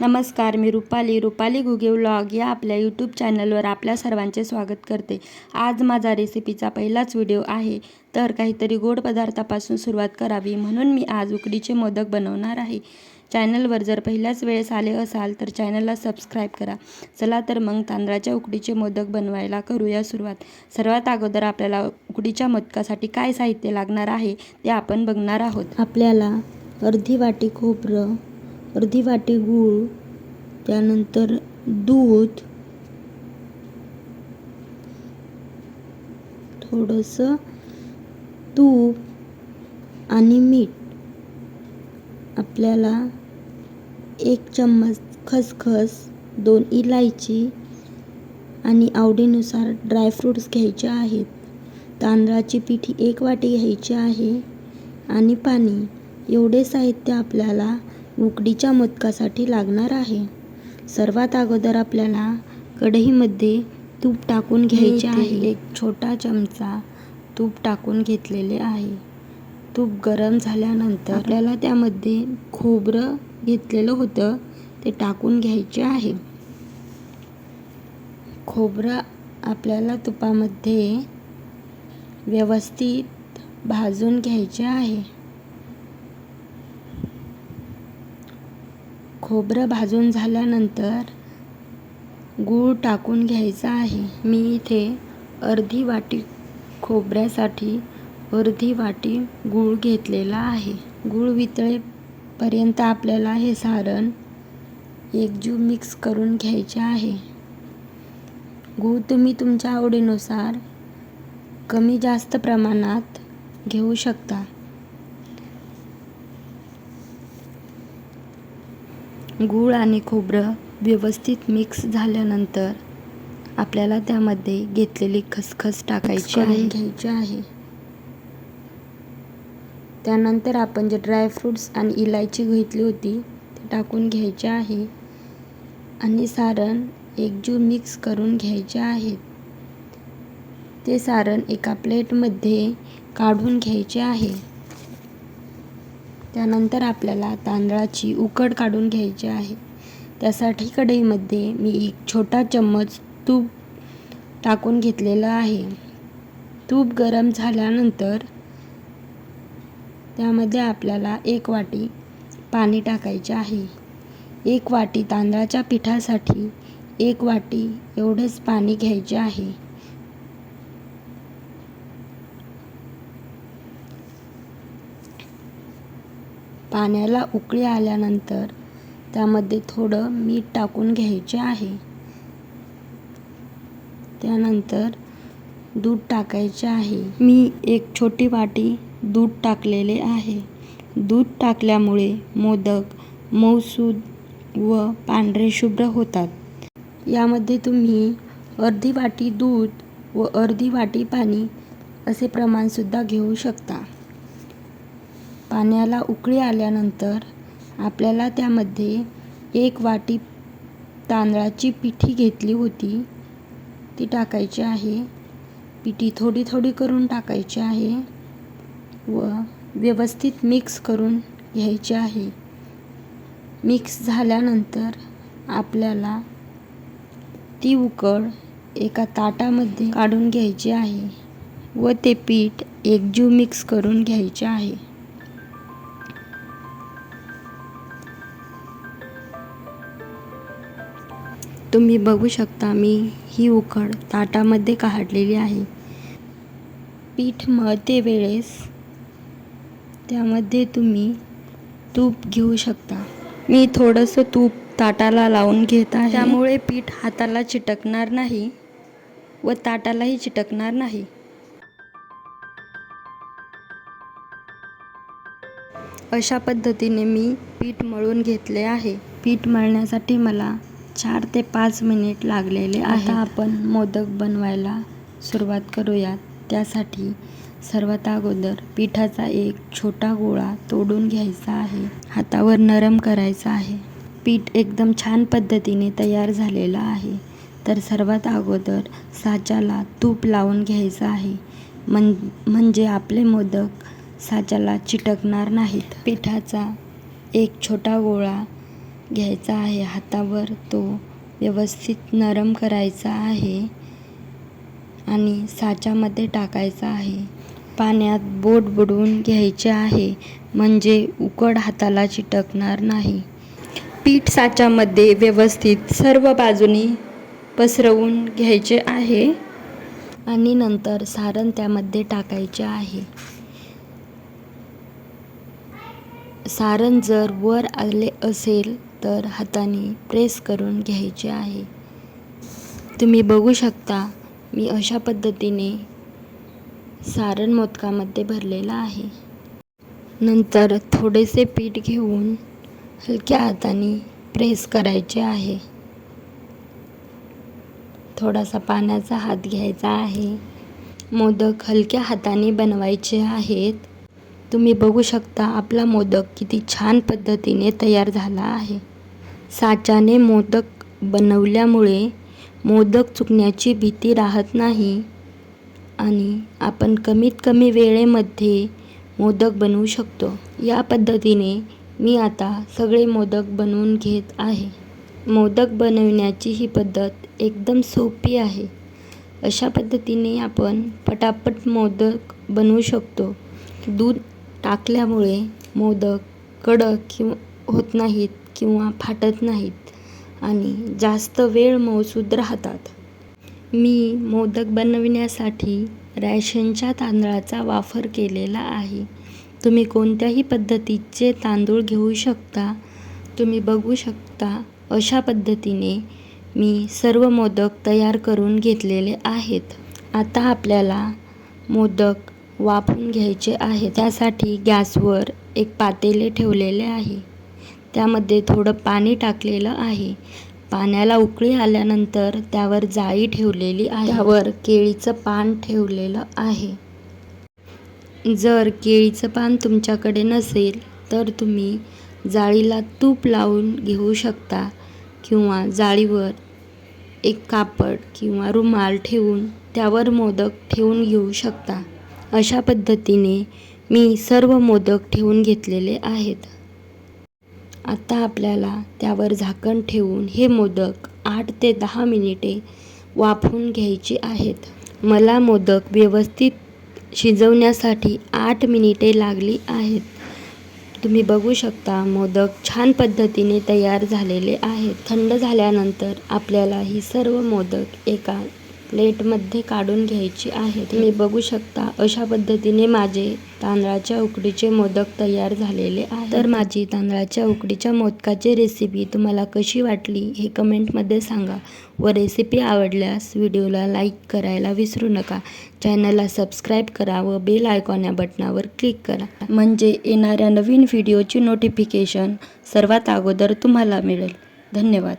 नमस्कार मी रुपाली रुपाली गुगे व्लॉग या आपल्या यूट्यूब चॅनलवर आपल्या सर्वांचे स्वागत करते. आज माझा रेसिपीचा पहिलाच व्हिडिओ आहे. तर काहीतरी गोड पदार्थापासून सुरुवात करावी म्हणून मी आज उकडीचे मोदक बनवणार आहे. चॅनलवर जर पहिल्याच वेळेस आले असाल तर चॅनलला सबस्क्राईब करा. चला तर मग तांदळाच्या उकडीचे मोदक बनवायला करूया सुरुवात. सर्वात अगोदर आपल्याला उकडीच्या मोदकासाठी काय साहित्य लागणार आहे ते आपण बघणार आहोत. आपल्याला अर्धी वाटी खोबरं अर्धी वाटी गूळ त्यानंतर दूध थोडंसं तूप आणि मीठ. आपल्याला एक चम्मच खसखस दोन इलायची आणि आवडीनुसार ड्रायफ्रूट्स घ्यायचे आहेत. तांदळाची पिठी एक वाटी घ्यायची आहे आणि पाणी. एवढे साहित्य आपल्याला उकडीच्या मोदकासाठी लागणार आहे. सर्वात अगोदर आपल्याला कढईमध्ये तूप टाकून घ्यायचे आहे. एक छोटा चमचा तूप टाकून घेतलेले आहे. तूप गरम झाल्यानंतर आपल्याला त्यामध्ये खोबरं घेतलेलं होतं ते टाकून घ्यायचे आहे. खोबरं आपल्याला तुपामध्ये व्यवस्थित भाजून घ्यायचे आहे. खोबरं भाजून झाल्यानंतर गूळ टाकून घ्यायचा आहे. मी इथे अर्धी वाटी खोबऱ्यासाठी अर्धी वाटी गूळ घेतलेला आहे. गूळ वितळेपर्यंत आपल्याला हे सारण एकजीव मिक्स करून घ्यायचे आहे. गूळ तुम्ही तुमच्या आवडीनुसार कमी जास्त प्रमाणात घेऊ शकता. गूळ आणि खोबरं व्यवस्थित मिक्स झाल्यानंतर आपल्याला त्यामध्ये घेतलेली खसखस टाकायची आहे. घ्यायची आहे. त्यानंतर आपण जे ड्रायफ्रूट्स आणि इलायची घेतली होती ते टाकून घ्यायचे आहे. आणि सारण एकजीव मिक्स करून घ्यायचे आहे. ते सारण एका प्लेटमध्ये काढून घ्यायचे आहे. त्यानंतर आपल्याला तांदळाची उकड काढून घ्यायची आहे. त्यासाठी कढईमध्ये मी एक छोटा चम्मच तूप टाकून घेतलेलं आहे. तूप गरम झाल्यानंतर त्यामध्ये आपल्याला एक वाटी पाणी टाकायचे आहे. एक वाटी तांदळाच्या पिठासाठी एक वाटी एवढेच पाणी घ्यायचे आहे. पाण्याला उकळी आल्यानंतर त्यामध्ये थोडं मीठ टाकून घ्यायचे आहे. त्यानंतर दूध टाकायचे आहे. मी एक छोटी वाटी दूध टाकलेले आहे. दूध टाकल्यामुळे मोदक मऊसूद व पांढरे शुभ्र होतात. यामध्ये तुम्ही अर्धी वाटी दूध व अर्धी वाटी पाणी असे प्रमाणसुद्धा घेऊ शकता. पाण्याला उकळी आल्यानंतर आपल्याला त्यामध्ये एक वाटी तांदळाची पिठी घेतली होती. ती टाकायची आहे. पिठी थोडी थोडी करून टाकायची आहे व व्यवस्थित मिक्स करून घ्यायची आहे. मिक्स झाल्यानंतर आपल्याला ती उकळ एका ताटामध्ये काढून घ्यायची आहे व ते पीठ एकजीव मिक्स करून घ्यायचे आहे. तुम्ही बघू शकता. मी ही उकड ताटामध्ये काढलेली आहे. पीठ मळते वेळेस त्यामध्ये तुम्ही तूप घेऊ शकता. मी थोडंसं तूप ताटाला लावून घेत आहे. त्यामुळे पीठ हाताला चिटकणार नाही व ताटालाही चिटकणार नाही. अशा पद्धतीने मी पीठ मळून घेतले आहे. पीठ मळण्यासाठी मला चार ते पाच मिनिट लागलेले आता आपण मोदक बनवायला सुरुवात करूयात. त्यासाठी सर्वात अगोदर पिठाचा एक छोटा गोळा तोडून घ्यायचा आहे. हातावर नरम करायचा आहे. पीठ एकदम छान पद्धतीने तयार झालेलं आहे. तर सर्वात अगोदर साच्याला तूप लावून घ्यायचं आहे. म्हण म्हणजे आपले मोदक साच्याला चिटकणार नाहीत. पिठाचा एक छोटा गोळा घ्यायचा आहे. हातावर तो व्यवस्थित नरम करायचा आहे आणि साच्यामध्ये टाकायचा आहे. पाण्यात बोट बुडवून घ्यायचे आहे म्हणजे उकड हाताला चिटकणार नाही. पीठ साच्यामध्ये व्यवस्थित सर्व बाजूनी पसरवून घ्यायचे आहे आणि नंतर सारण त्यामध्ये टाकायचे आहे. सारण जर वर आले असेल तर हाताने प्रेस करून घ्यायचे आहे. तुम्ही बघू शकता मी अशा पद्धतीने सारण मोदकामध्ये भरलेलं आहे. नंतर थोडेसे पीठ घेऊन हलक्या हाताने प्रेस करायचे आहे. थोडासा पाण्याचा हात घ्यायचा आहे. मोदक हलक्या हाताने बनवायचे आहेत. तुम्ही बघू शकता आपला मोदक किती छान पद्धतीने तयार झाला आहे. साच्याने मोदक बनवल्यामुळे मोदक चुकण्याची भीती राहत नाही आणि आपण कमीत कमी वेळेमध्ये मोदक बनवू शकतो. या पद्धतीने मी आता सगळे मोदक बनवून घेत आहे. मोदक बनवण्याची ही पद्धत एकदम सोपी आहे. अशा पद्धतीने आपण पटापट मोदक बनवू शकतो. दूध टाकल्यामुळे मोदक कडक किंवा होत नाहीत. किंवा फाटत नाहीत आणि जास्त वेळ मौसूद राहतात. मी मोदक बनविण्यासाठी रॅशनच्या तांदळाचा वापर केलेला आहे. तुम्ही कोणत्याही पद्धतीचे तांदूळ घेऊ शकता. तुम्ही बघू शकता अशा पद्धतीने मी सर्व मोदक तयार करून घेतलेले आहेत. आता आपल्याला मोदक वाफून घ्यायचे आहे त्यासाठी गॅसवर एक पातेले ठेवलेले आहे. त्यामध्ये थोडं पाणी टाकलेलं आहे. पाण्याला उकळी आल्यानंतर त्यावर जाळी ठेवलेली आहे. त्यावर केळीचं पान ठेवलेलं आहे. जर केळीचं पान तुमच्याकडे नसेल तर तुम्ही जाळीला तूप लावून घेऊ शकता किंवा जाळीवर एक कापड किंवा रुमाल ठेवून त्यावर मोदक ठेवून घेऊ शकता. अशा पद्धतीने मी सर्व मोदक ठेवून घेतलेले आहेत. आता आपल्याला त्यावर झाकण ठेवून हे मोदक आठ ते दहा मिनिटे वाफवून घ्यायचे आहेत. मला मोदक व्यवस्थित शिजवण्यासाठी आठ मिनिटे लागली आहेत. तुम्ही बघू शकता मोदक छान पद्धतीने तयार झालेले आहेत. थंड झाल्यानंतर आपल्याला ही सर्व मोदक एका प्लेटमध्ये काढून घ्यायची आहे. तुम्ही बघू शकता अशा पद्धतीने माझे तांदळाच्या उकडीचे मोदक तयार झालेले आहे तर माझी तांदळाच्या उकडीच्या मोदकाची रेसिपी तुम्हाला कशी वाटली हे कमेंटमध्ये सांगा. व रेसिपी आवडल्यास व्हिडिओला लाईक करायला विसरू नका. चॅनलला सबस्क्राईब करा व बेल आयकॉन या बटनावर क्लिक करा. म्हणजे येणाऱ्या नवीन व्हिडिओची नोटिफिकेशन सर्वात अगोदर तुम्हाला मिळेल. धन्यवाद.